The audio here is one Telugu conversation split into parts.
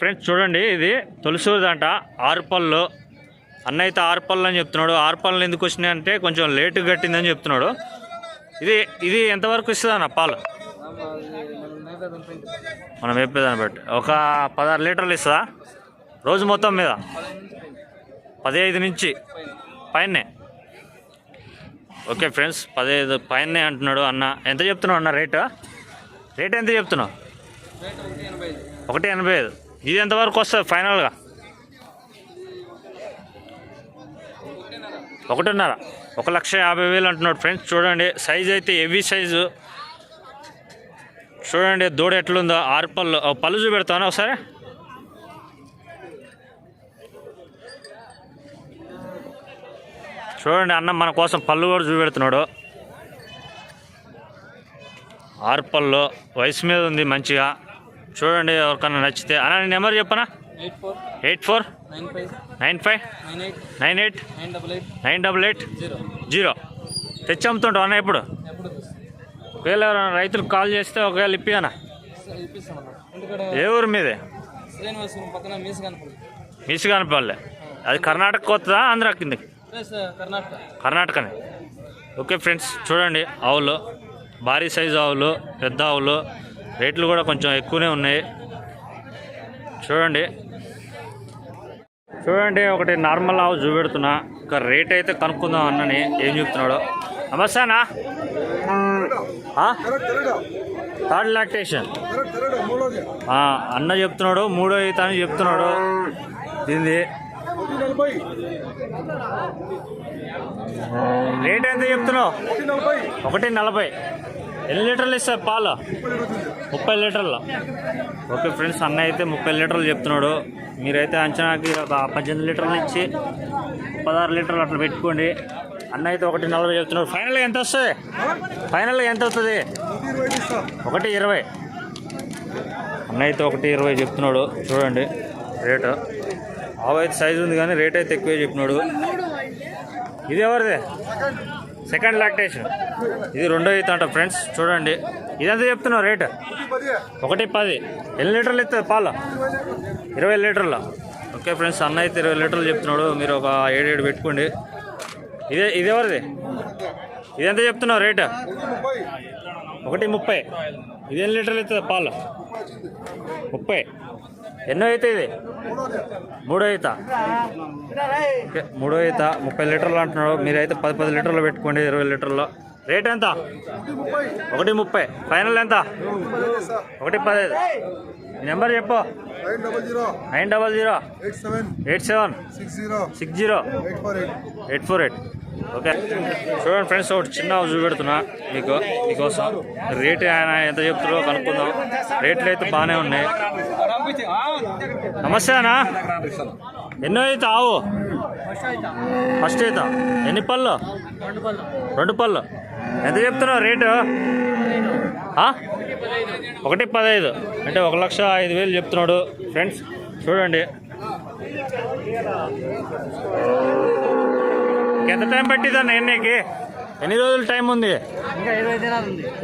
ఫ్రెండ్స్ చూడండి ఇది తొలిసూరుదంట. ఆరుపళ్ళు. అన్న అయితే ఆరుపళ్ళు అని చెప్తున్నాడు. ఆరుపళ్ళు ఎందుకు వచ్చినాయి అంటే కొంచెం లేటు కట్టిందని చెప్తున్నాడు. ఇది ఇది ఎంతవరకు ఇస్తుంది అన్న పాలు? మనం చెప్పేదాన్ని బట్టి? ఒక పదహారు లీటర్లు ఇస్తుందా? రోజు మొత్తం మీద? పదిహేను నుంచి? పైనే? ఓకే ఫ్రెండ్స్ పదిహేను పైనే అంటున్నాడు అన్న. ఎంత చెప్తున్నావు అన్న రేటు? రేట్ ఎంత చెప్తున్నావు? ఒకటి ఎనభై ఐదు. ఇది ఎంతవరకు వస్తుంది ఫైనల్గా? ఒకటిన్నర. ఒక లక్ష యాభై వేలు అంటున్నాడు ఫ్రెండ్స్. చూడండి సైజ్ అయితే హెవీ సైజు. చూడండి దూడ ఎట్లుందో ఆరు పళ్ళు. పళ్ళు చూపెడతాను ఒకసారి? చూడండి అన్న మన కోసం పళ్ళు కూడా చూపెడుతున్నాడు. ఆరు పళ్ళు. వయసు మీద ఉంది మంచిగా. చూడండి ఎవరికన్నా నచ్చితే. అన్న నీ నెంబర్ చెప్పనా? Eight four nine five nine nine eight nine nine double eight nine zero. తెచ్చి అమ్ముతుంటావు అన్న ఇప్పుడు? ఎప్పుడు ఒకవేళ ఎవరైనా రైతులకు కాల్ చేస్తే ఒకవేళ ఇప్పి అన్న. ఏ ఊరు మీదే? మిసిగానపల్లె. అది కర్ణాటక వస్తుందా ఆంధ్ర కర్ణాటక. కర్ణాటకనే. ఓకే ఫ్రెండ్స్ చూడండి ఆవులు. భారీ సైజు ఆవులు పెద్ద ఆవులు. రేట్లు కూడా కొంచెం ఎక్కువనే ఉన్నాయి. చూడండి. చూడండి ఒకటి నార్మల్ ఆవు చూపెడుతున్నా. ఒక రేట్ అయితే కనుక్కుందాం అన్నని ఏం చెప్తున్నాడు. నమస్తేనా? Third lactation. అన్న చెప్తున్నాడు మూడో ఈత అని చెప్తున్నాడు. దీనిది. రేట్ ఎంత చెప్తున్నావు? ఒకటి నలభై. ఎన్ని లీటర్లు ఇస్తారు పాలు? ముప్పై లీటర్లు. ఓకే ఫ్రెండ్స్ అన్న అయితే ముప్పై లీటర్లు చెప్తున్నాడు. మీరైతే అంచనాకి ఒక పద్దెనిమిది లీటర్లు ఇచ్చి పదహారు లీటర్లు అట్లా పెట్టుకోండి. అన్న అయితే ఒకటి నలభై చెప్తున్నాడు. ఫైనల్గా ఎంత వస్తుంది? ఫైనల్గా ఎంత అవుతుంది ఒకటి ఇరవై. అన్న అయితే ఒకటి ఇరవై చెప్తున్నాడు. చూడండి రేటు. ఆవు అయితే సైజు ఉంది కానీ రేట్ అయితే ఎక్కువే చెప్పినాడు ఇది ఎవరిది? సెకండ్ లాక్టేషన్ ఇది రెండో ఈత అంట ఫ్రెండ్స్ చూడండి. ఇదంతా చెప్తున్నావు రేట్? ఒకటి పది. ఎన్ని లీటర్లు ఇస్తుంది పాలు? ఇరవై లీటర్ల? ఓకే ఫ్రెండ్స్ అన్న అయితే ఇరవై లీటర్లు చెప్తున్నాడు. మీరు ఒక ఏడు ఏడు పెట్టుకోండి. ఇదే ఇదెవరిది ఇదెంత చెప్తున్నావు రేట్? ఒకటి ముప్పై. ఇది ఎన్ని లీటర్లు ఇస్తుంది పాలు? ముప్పై. ఎన్నో అయితే ఇది? మూడో ఈత ఓకే, మూడో ఈత ముప్పై లీటర్లు అంటున్నాడు. మీరైతే పది పది లీటర్లు పెట్టుకోండి ఇరవై లీటర్లు. రేట్ ఎంత? ఒకటి ముప్పై. ఫైనల్ ఎంత? ఒకటి పదహైదు. నెంబర్ చెప్పు. Nine double zero. Eight seven. Six zero. Eight four eight. Okay. చూడండి ఫ్రెండ్స్ ఒకటి చిన్న చూపెడుతున్నా మీకు. మీకోసం రేట్ ఆయన ఎంత చెప్తారో కనుక్కుందాం. రేట్లు అయితే బాగానే ఉన్నాయి. నమస్తే అన్నా. ఎన్నో అయితే ఆవు? ఫస్ట్ అయితే ఎన్ని పళ్ళు? రెండు పళ్ళు. ఎంత చెప్తున్నావు రేటు? ఒకటి పదహైదు అంటే ఒక లక్ష ఐదు వేలు చెప్తున్నాడు. ఫ్రెండ్స్ చూడండి. ఎంత టైం పట్టిందన్న ఎన్నీకి? ఎన్ని రోజులు టైం ఉంది.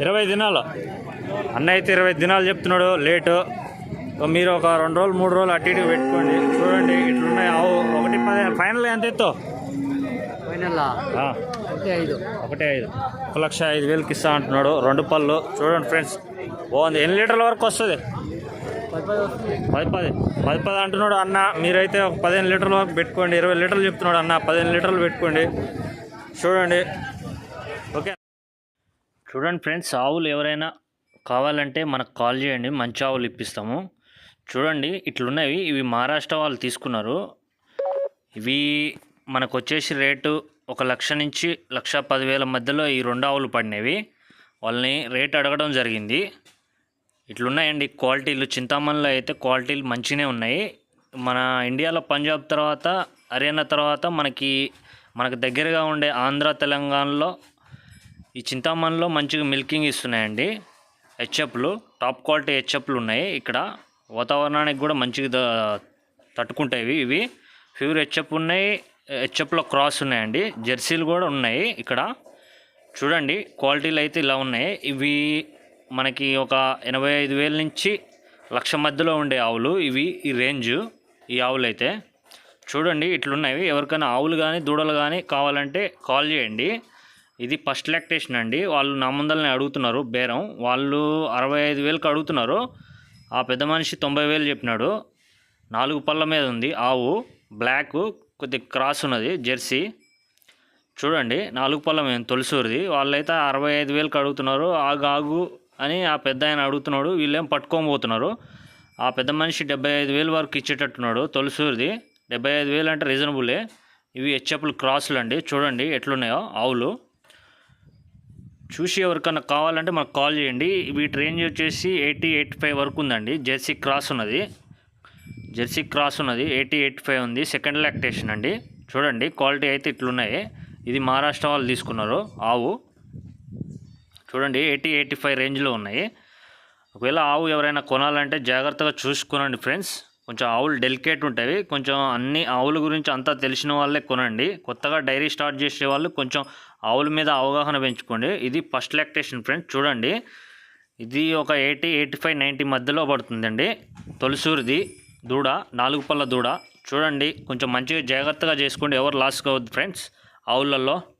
ఇరవై దినాలు. అన్న అయితే ఇరవై దినాలు చెప్తున్నాడు. లేటు. సో మీరు ఒక రెండు రోజులు మూడు రోజులు అటు ఇటు పెట్టుకోండి. చూడండి ఇట్లున్నాయి. ఆవు ఒకటి పది ఫైనల్ ఎంత ఎత్తు ఒకటి ఐదు. ఒకటే ఐదు. ఒక లక్ష ఐదు వేలకి ఇస్తా అంటున్నాడు. రెండు పళ్ళు. చూడండి ఫ్రెండ్స్. బాగుంది. ఎన్ని లీటర్ల వరకు వస్తుంది? పది పది వస్తుంది. పది పది. పది పది అంటున్నాడు అన్న. మీరైతే ఒక పదిహేను లీటర్ల వరకు పెట్టుకోండి. ఇరవై లీటర్లు చెప్తున్నాడు అన్న. పదిహేను లీటర్లు పెట్టుకోండి. చూడండి. ఓకే. చూడండి ఫ్రెండ్స్ ఆవులు ఎవరైనా కావాలంటే మనకు కాల్ చేయండి. మంచి ఆవులు ఇప్పిస్తాము. చూడండి ఇట్లున్నవి. ఇవి మహారాష్ట్ర వాళ్ళు తీసుకున్నారు. ఇవి మనకు వచ్చేసి రేటు ఒక లక్ష నుంచి లక్ష పదివేల మధ్యలో ఈ రెండు ఆవులు పడినవి. వాళ్ళని రేట్ అడగడం జరిగింది. ఇట్లున్నాయండి క్వాలిటీలు. చింతామణిలో అయితే క్వాలిటీలు మంచినే ఉన్నాయి. మన ఇండియాలో పంజాబ్ తర్వాత హర్యానా తర్వాత మనకి మనకు దగ్గరగా ఉండే ఆంధ్ర తెలంగాణలో ఈ చింతామణిలో మంచిగా మిల్కింగ్ ఇస్తున్నాయండి. హెచ్ఎఫ్లు టాప్ క్వాలిటీ హెచ్ఎఫ్లు ఉన్నాయి ఇక్కడ. వాతావరణానికి కూడా మంచిగా తట్టుకుంటాయి ఇవి. ఇవి ప్యూర్ హెచ్ఎఫ్ ఉన్నాయి. హెచ్ఎఫ్లో క్రాస్ ఉన్నాయండి. జెర్సీలు కూడా ఉన్నాయి ఇక్కడ. చూడండి క్వాలిటీలు అయితే ఇలా ఉన్నాయి. ఇవి మనకి ఒక ఎనభై ఐదు వేల నుంచి లక్ష మధ్యలో ఉండే ఆవులు. ఇవి ఈ రేంజ్ ఈ ఆవులు అయితే. చూడండి ఇట్లున్నవి ఎవరికైనా ఆవులు కానీ దూడలు కానీ కావాలంటే కాల్ చేయండి. ఇది ఫస్ట్ లాక్టేషన్ అండి. వాళ్ళు నా ముందరనే అడుగుతున్నారు బేరం. వాళ్ళు అరవై ఐదు వేలకు అడుగుతున్నారు. ఆ పెద్ద మనిషి తొంభై వేలు చెప్పినాడు. నాలుగు పళ్ళ మీద ఉంది. ఆవు బ్లాక్ కొద్ది క్రాస్ ఉన్నది జెర్సీ. చూడండి నాలుగు పళ్ళ మీద తొలిసూరిది. వాళ్ళైతే అరవై ఐదు వేలకు అడుగుతున్నారు. ఆగు ఆగు అని ఆ పెద్ద ఆయన అడుగుతున్నాడు. వీళ్ళేం పట్టుకోబోతున్నారు ఆ పెద్ద మనిషి డెబ్బై ఐదు వేలు వరకు ఇచ్చేటట్టున్నాడు తొలిసూరిది. డెబ్బై ఐదు వేలు అంటే రీజనబులే ఇవి హెచ్ఎఫ్లు క్రాసులు అండి. చూడండి ఎట్లున్నాయో ఆవులు. చూసి ఎవరికైనా కావాలంటే మాకు కాల్ చేయండి. వీటి రేంజ్ వచ్చేసి ఎయిటీ ఎయిట్ ఫైవ్ వరకు ఉందండి. జెర్సీ క్రాస్ ఉన్నది. జెర్సీ క్రాస్ ఉన్నది. ఎయిటీ ఎయిట్ ఫైవ్ ఉంది. సెకండ్ లాక్టేషన్ అండి. చూడండి క్వాలిటీ అయితే ఇట్లున్నాయి. ఇది మహారాష్ట్ర వాళ్ళు తీసుకున్నారు ఆవు. చూడండి ఎయిటీ ఎయిటీ ఫైవ్ రేంజ్లో ఉన్నాయి. ఒకవేళ ఆవు ఎవరైనా కొనాలంటే జాగ్రత్తగా చూసుకునండి ఫ్రెండ్స్. కొంచెం ఆవులు డెలికేట్ ఉంటాయి. కొంచెం అన్ని ఆవుల గురించి అంతా తెలిసిన వాళ్ళే కొనండి. కొత్తగా డైరీ స్టార్ట్ చేసే వాళ్ళు కొంచెం ఆవుల మీద అవగాహన పెంచుకోండి. ఇది ఫస్ట్ లాక్టేషన్ ఫ్రెండ్స్. చూడండి. ఇది ఒక ఎయిటీ ఎయిటీ ఫైవ్ నైంటీ మధ్యలో పడుతుందండి. తొలిసూరిది. దూడ నాలుగు పళ్ళ దూడ. చూడండి. కొంచెం మంచిగా జాగ్రత్తగా చేసుకోండి. ఎవరు లాస్ కావద్దు ఫ్రెండ్స్. ఆవులలో